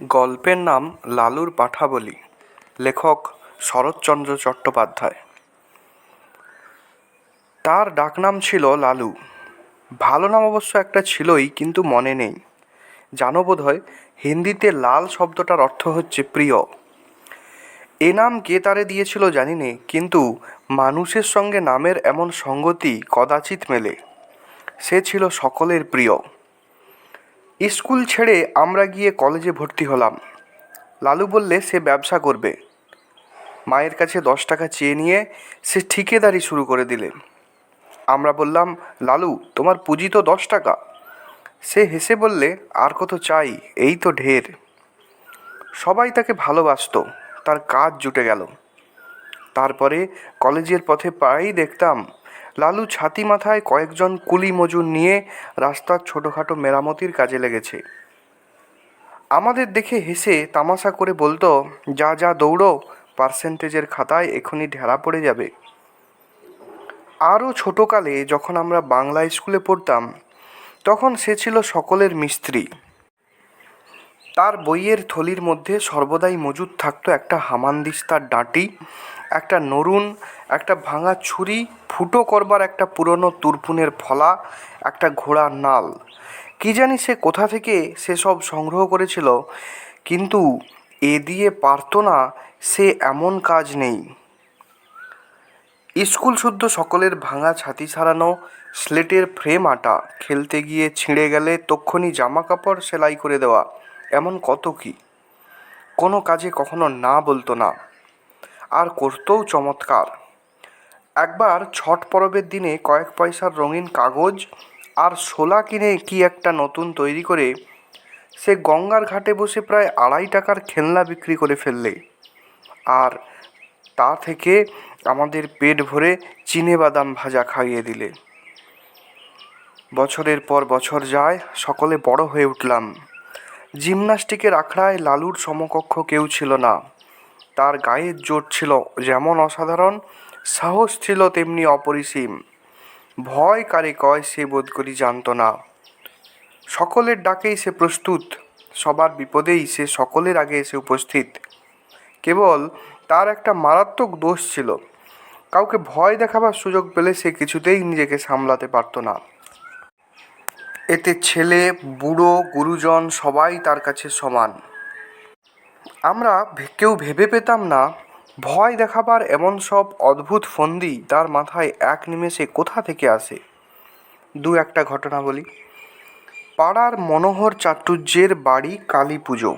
গল্পের নাম লালুর পাঁঠাবলি, লেখক শরৎচন্দ্র চট্টোপাধ্যায়। তার ডাকনাম ছিল লালু। ভালো নাম অবশ্য একটা ছিলই, কিন্তু মনে নেই। জানো বোধহয়, হিন্দিতে লাল শব্দটার অর্থ হচ্ছে প্রিয়। এ নাম কে তারে দিয়েছিল জানি নে, কিন্তু মানুষের সঙ্গে নামের এমন সঙ্গতি কদাচিৎ মেলে। সে ছিল সকলের প্রিয়। স্কুল ছেড়ে আমরা গিয়ে কলেজে ভর্তি হলাম। লালু বললে, সে ব্যবসা করবে। মায়ের কাছে দশ টাকা চেয়ে নিয়ে সে ঠিকেদারি শুরু করে দিলে। আমরা বললাম, লালু, তোমার পুঁজি তো দশ টাকা। সে হেসে বললে, আর কত চাই, এই তো ঢের। সবাই তাকে ভালোবাসতো, তার কাজ জুটে গেল। তারপরে কলেজের পথে প্রায়ই দেখতাম লালু ছাতি মাথায় কয়েকজন কুলি মজুর নিয়ে রাস্তার ছোটোখাটো মেরামতির কাজে লেগেছে। আমাদের দেখে হেসে তামাশা করে বলতো, যা যা, দৌড়ো, পার্সেন্টেজের খাতায় এখনই ঢেরা পড়ে যাবে। আরও ছোটোকালে যখন আমরা বাংলা স্কুলে পড়তাম, তখন সে ছিল সকলের মিস্ত্রি। তার বইয়ের থলির মধ্যে সর্বদাই মজুদ থাকতো একটা হামানদিস্তার ডাঁটি, একটা নরুন, একটা ভাঙা ছুরি, ফুটো করবার একটা পুরনো তুরপুনের ফলা, একটা ঘোড়ার নাল। কি জানি সে কোথা থেকে সেসব সংগ্রহ করেছিল, কিন্তু এ দিয়ে পারতো না, সে এমন কাজ নেই। স্কুল শুদ্ধ সকলের ভাঙা ছাতি সারানো, স্লেটের ফ্রেম আটা, খেলতে গিয়ে ছিঁড়ে গেলে তক্ষুনি জামা কাপড় সেলাই করে দেওয়া। এমন কত কি? কোনো কাজে কখনো না বলতো না। আর করতেও চমৎকার। একবার ছট পরবের দিনে কয়েক পয়সার রঙিন কাগজ আর শোলা কিনে কি একটা নতুন তৈরি করে সে গঙ্গার ঘাটে বসে প্রায় আড়াই টাকার খেলনা বিক্রি করে ফেললে। আর তা থেকে আমাদের পেট ভরে চিনে বাদাম ভাজা খাইয়ে দিলে। বছরের পর বছর যায়, সকলে বড় হয়ে উঠলাম। জিমনাস্টিকের আখড়ায় লালুর সমকক্ষ কেউ ছিল না। তার গায়ের জোর ছিল, যেমন অসাধারণ, সাহস ছিল তেমনি অপরিসীম। ভয় কারে কয় সে বোধ করি জানত না। সকলের ডাকেই সে প্রস্তুত, সবার বিপদেই সে সকলের আগে এসে উপস্থিত। কেবল তার একটা মারাত্মক দোষ ছিল, কাউকে ভয় দেখাবার সুযোগ পেলে সে কিছুতেই নিজেকে সামলাতে পারতো না। এতে ছেলে, বুড়ো, গুরুজন সবাই তার কাছে সমান। আমরা কেউ ভেবে পেতাম না, ভয় দেখাবার এমন সব অদ্ভুত ফন্দি তার মাথায় এক নিমেষে কোথা থেকে আসে? দু একটা ঘটনা বলি। পাড়ার মনোহর চাটুর্যের বাড়ি কালী পুজো।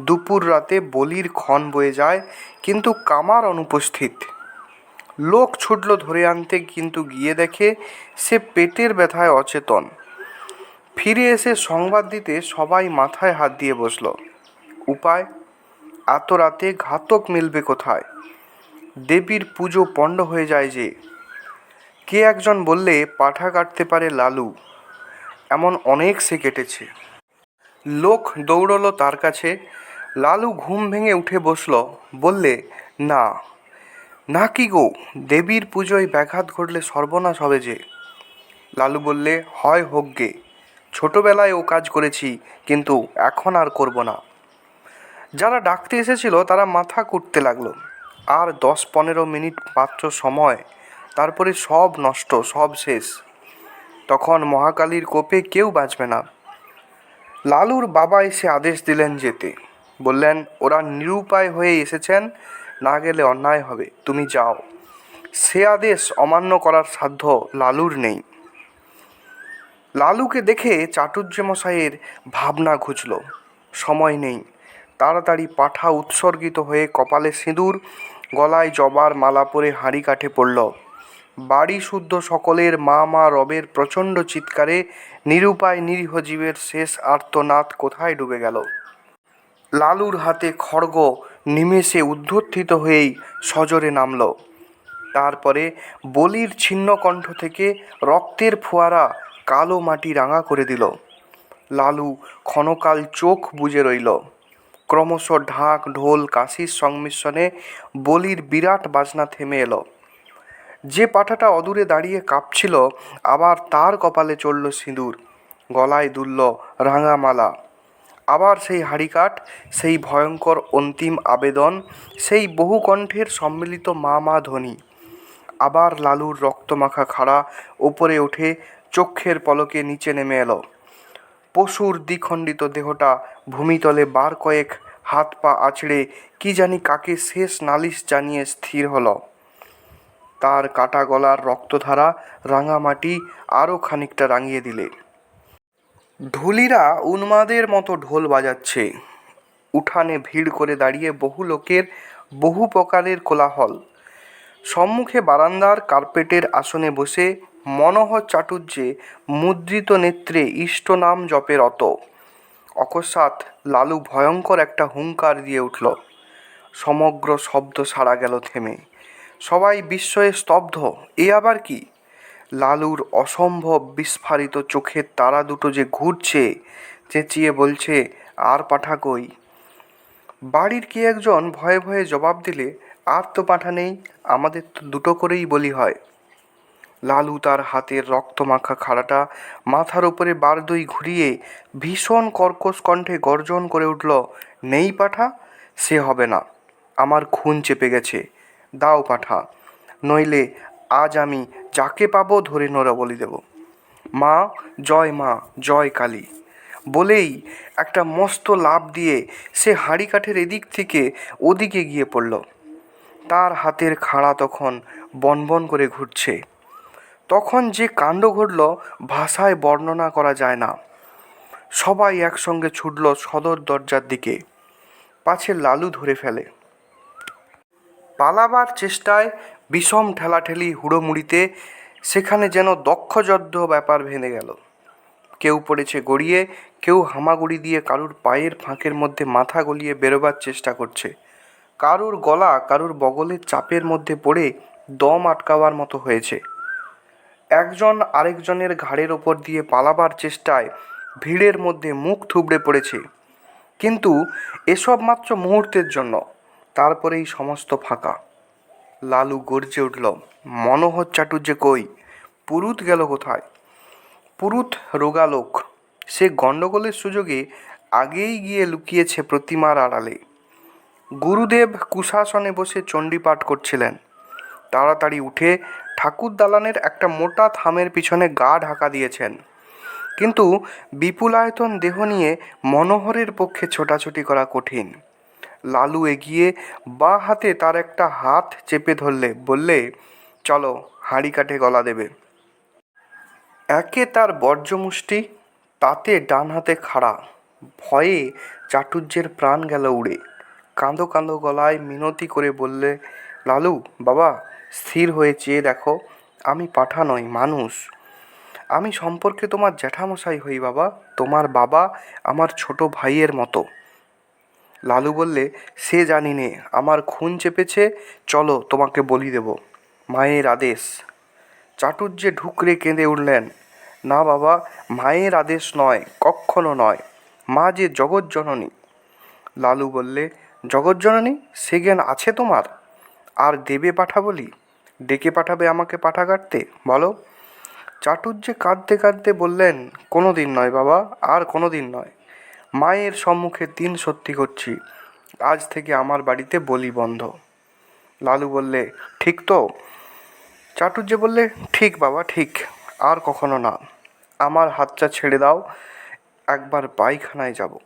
দুপুর রাতে বলির ক্ষণ বয়ে যায়, কিন্তু কামার অনুপস্থিত। লোক ছুটল ধরে আনতে, কিন্তু গিয়ে দেখে সে পেটের ব্যথায় অচেতন। ফিরে এসে সংবাদ দিতে সবাই মাথায় হাত দিয়ে বসল। উপায়? এত রাতে ঘাতক মিলবে কোথায়? দেবীর পুজো পণ্ড হয়ে যায় যে। কে একজন বললে পাঠা কাটতে পারে লালু? এমন অনেক সে কেটেছে। লোক দৌড়লো তার কাছে। লালু ঘুম ভেঙে উঠে বসল। বললে, না। না কি গো? দেবীর পুজোয় ব্যাঘাত ঘটলে সর্বনাশ হবে যে। লালু বললে, হয় হোক গে। ছোটোবেলায় ও কাজ করেছি, কিন্তু এখন আর করব না। যারা ডাকতে এসেছিল, তারা মাথা কুটতে লাগল। আর দশ পনেরো মিনিট মাত্র সময়, তারপরে সব নষ্ট, সব শেষ। তখন মহাকালীর কোপে কেউ বাঁচবে না। লালুর বাবা এসে আদেশ দিলেন যেতে। বললেন, ওরা নিরুপায় হয়ে এসেছেন, না গেলে অন্যায় হবে। তুমি যাও। সে আদেশ অমান্য করার সাধ্য লালুর নেই। লালুকে দেখে চাটুর্য মশাইয়ের ভাবনা ঘুচল। সময় নেই। তাড়াতাড়ি পাঠা উৎসর্গিত হয়ে কপালে সিঁদুর, গলায় জবার মালা পরে হাঁড়ি কাঠে পড়ল। বাড়ি শুদ্ধ সকলের মা মা রবের প্রচণ্ড চিৎকারে নিরুপায় নিরীহ জীবের শেষ আর্তনাদ কোথায় ডুবে গেল? লালুর হাতে খড়গ নিমেষে উদ্ধর্থিত হয়েই সজোরে নামল। তারপরে বলির ছিন্ন কণ্ঠ থেকে রক্তের ফোয়ারা কালো মাটি রাঙা করে দিল। লালু ক্ষণকাল চোখ বুজে রইল। ক্রমশ ঢাক, ঢোল, কাশির সংমিশ্রণে বলির বিরাট বাজনা থেমে এলো। যে পাঠাটা অদূরে দাঁড়িয়ে কাঁপছিল, আবার তার কপালে চড়ল সিঁদুর, গলায় দুলল রাঙামালা। আবার সেই হাড়িকাঠ, সেই ভয়ঙ্কর অন্তিম আবেদন, সেই বহু কণ্ঠের সম্মিলিত মা মা ধ্বনি। আবার লালুর রক্তমাখা খাড়া ওপরে উঠে চক্ষের পলকে নিচে নেমে এলো। পশুর দ্বিখণ্ডিত দেহটা ভূমিতলে বার কয়েক হাত পা আছড়ে কি জানি কাকে শেষ নালিশ জানিয়ে স্থির হলো। তার কাটা গলার রক্তধারা রাঙামাটি আরও খানিকটা রাঙিয়ে দিলে। ঢুলিরা উন্মাদের মতো ঢোল বাজাচ্ছে। উঠানে ভিড় করে দাঁড়িয়ে বহু লোকের বহু প্রকারের কোলাহল। সম্মুখে বারান্দার কার্পেটের আসনে বসে মনোহর চাটুর্যে মুদ্রিত নেত্রে ইষ্ট নাম জপে রত। অকস্মাৎ লালু ভয়ঙ্কর একটা হুঙ্কার দিয়ে উঠল। সমগ্র শব্দ সারা গেল থেমে। সবাই বিস্ময়ে স্তব্ধ, এ আবার কি? লালুর অসম্ভব বিস্ফারিত চোখের তারা দুটো যে ঘুরছে, চেঁচিয়ে বলছে, আর পাঠা কই? বাড়ির কি একজন ভয়ে ভয়ে জবাব দিলে, আর তো পাঠা নেই, আমাদের তো দুটো করেই বলি হয়। লালু তার হাতের রক্তমাখা খাড়াটা মাথার উপরে বারদই ঘুরিয়ে ভীষণ কর্কশ কণ্ঠে গর্জন করে উঠল, নেই পাঠা, সে হবে না। আমার খুন চেপে গেছে। দাও পাঠা। নইলে আজ আমি যাকে পাবো ধরে নোরা বলি দেব। মা, জয় মা, জয় কালী। বলেই একটা মস্ত লাভ দিয়ে সে হাঁড়ি কাঠের এদিক থেকে ওদিকে গিয়ে পড়ল। তার হাতের খাড়া তখন বনবন করে ঘুরছে। তখন যে কাণ্ড ঘটল ভাষায় বর্ণনা করা যায় না। সবাই একসঙ্গে ছুটল সদর দরজার দিকে। পাছে লালু ধরে ফেলে। পালাবার চেষ্টায় বিষম ঠেলাঠেলি হুড়োমুড়িতে সেখানে যেন দক্ষযদ্ধ ব্যাপার ভেঙে গেল। কেউ পড়েছে গড়িয়ে, কেউ হামাগুড়ি দিয়ে কারুর পায়ের ফাঁকের মধ্যে মাথা গলিয়ে বেরোবার চেষ্টা করছে। কারুর গলা, কারুর বগলের চাপের মধ্যে পড়ে দম আটকাবার মতো হয়েছে। একজন আরেকজনের ঘাড়ের ওপর দিয়ে পালাবার চেষ্টায় ভিড়ের মধ্যে মুখ থুবড়ে পড়েছে। কিন্তু এসব মাত্র মুহূর্তের জন্য। তারপরেই সমস্ত ফাঁকা। লালু গর্জে উঠল, মনোহর চাটুর্যে কই? পুরুত গেল কোথায়? পুরুত রোগালোক, সে গণ্ডগোলের সুযোগে আগেই গিয়ে লুকিয়েছে প্রতিমার আড়ালে। গুরুদেব কুশাসনে বসে চণ্ডীপাঠ করছিলেন। তাড়াতাড়ি উঠে ঠাকুর দালানের একটা মোটা থামের পিছনে গা ঢাকা দিয়েছেন। কিন্তু বিপুলায়তন দেহ নিয়ে মনোহরের পক্ষে ছোটাছুটি করা কঠিন। লালু এগিয়ে বাঁ হাতে তার একটা হাত চেপে ধরলে, বললে, চলো, হাঁড়ি কাঠে গলা দেবে। একে তার বর্জ্যমুষ্টি, তাতে ডান হাতে খাড়া। ভয়ে চাটুর্যের প্রাণ গেল উড়ে। কাঁদো কাঁদো গলায় মিনতি করে বললে, লালু, বাবা স্থির হয়ে চেয়ে দেখো, আমি পাঠা নই, মানুষ। আমি সম্পর্কে তোমার জ্যাঠামশাই হই, বাবা। তোমার বাবা আমার ছোট ভাইয়ের মতো। লালু বললে, সে জানি নে, আমার খুন চেপেছে, চলো তোমাকে বলি দেব। মায়ের আদেশ। চাটুর্যে ঢুকরে কেঁদে উঠলেন, না বাবা, মায়ের আদেশ নয় কক্ষণও নয়। মা যে জগৎজননী লালু বললে জগৎজননী সে জ্ঞান আছে তোমার? আর দেবে পাঠা বলি ডেকে পাঠাবে আমাকে পাঠা কাটতে? বলো। চাটুর্যে কাঁদতে কাঁদতে বললেন কোনো দিন নয় বাবা, আর কোনো দিন নয়। মায়ের সম্মুখে দিন সত্যি করছি। আজ থেকে আমার বাড়িতে বলি বন্ধ। লালু বললে, ঠিক তো। চাটুর্যে বললে, ঠিক বাবা, ঠিক। আর কখনো না। আমার হাতটা ছেড়ে দাও, একবার পায়খানায় যাব।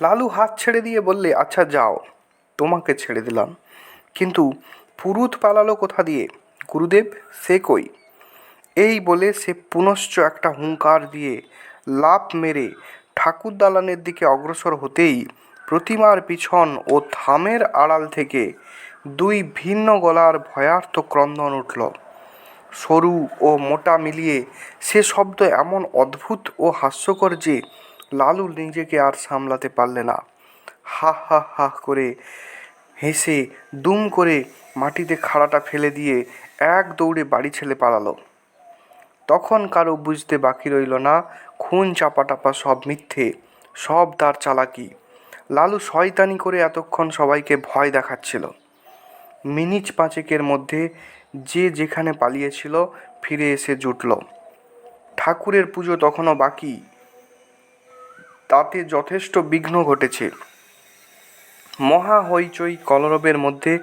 লালু হাত ছেড়ে দিয়ে বললে আচ্ছা যাও। তোমাকে ছেড়ে দিলাম। কিন্তু পুরুত পালালো কোথা দিয়ে? গুরুদেব, সে কই? এই বলে সে পুনশ্চ একটা হুঙ্কার দিয়ে লাফ মেরে ঠাকুর দালানের দিকে অগ্রসর হতেই প্রতিমার পিছন ও থামের আড়াল থেকে দুই ভিন্ন গলার ভয়ার্থ ক্রন্দন উঠল। সরু ও মোটা মিলিয়ে সে শব্দ এমন অদ্ভুত ও হাস্যকর যে লালু নিজেকে আর সামলাতে পারলে না। হা হা হা করে হেসে দুম করে মাটিতে খাড়াটা ফেলে দিয়ে এক দৌড়ে বাড়ি ছেলে পালালো। তখন কারও বুঝতে বাকি রইল না, খুন চাপা টাপা সব মিথ্যে, সব তার চালাকি। লালু শয়তানি করে এতক্ষণ সবাইকে ভয় দেখাচ্ছিল। মিনিট পাঁচেকের মধ্যে যে যেখানে পালিয়েছিল, ফিরে এসে জুটল। ঠাকুরের পুজো তখনও বাকি। তাতে যথেষ্ট বিঘ্ন ঘটেছে। মহা হইচই কলরবের মধ্যে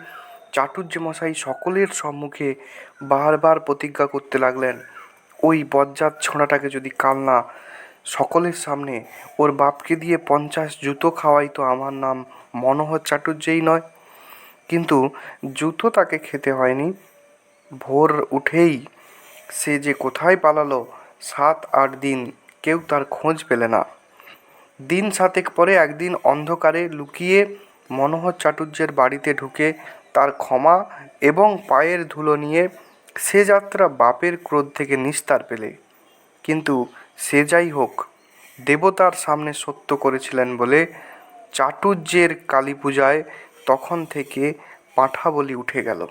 চাটুর্য মশাই সকলের সম্মুখে বারবার প্রতিজ্ঞা করতে লাগলেন, ওই বজ্জাত ছোঁড়াটাকে যদি কাল না, সকলের সামনে ওর বাপকে দিয়ে পঞ্চাশ জুতো খাওয়াই তো আমার নাম মনোহর চাটুর্যেই নয়। কিন্তু জুতো তাকে খেতে হয়নি। ভোর উঠেই সে যে কোথায় পালালো, সাত আট দিন কেউ তার খোঁজ পেলে না। দিন সাতেক পরে একদিন অন্ধকারে লুকিয়ে মনোহর চাটুর্যের বাড়িতে ঢুকে তার ক্ষমা এবং পায়ের ধুলো নিয়ে সে যাত্রা বাপের ক্রোধ থেকে নিস্তার পেলে। কিন্তু সে যাই হোক, দেবতার সামনে সত্য করেছিলেন বলে চাটুর্যের কালী পূজায় তখন থেকে পাঁঠা বলি উঠে গেল।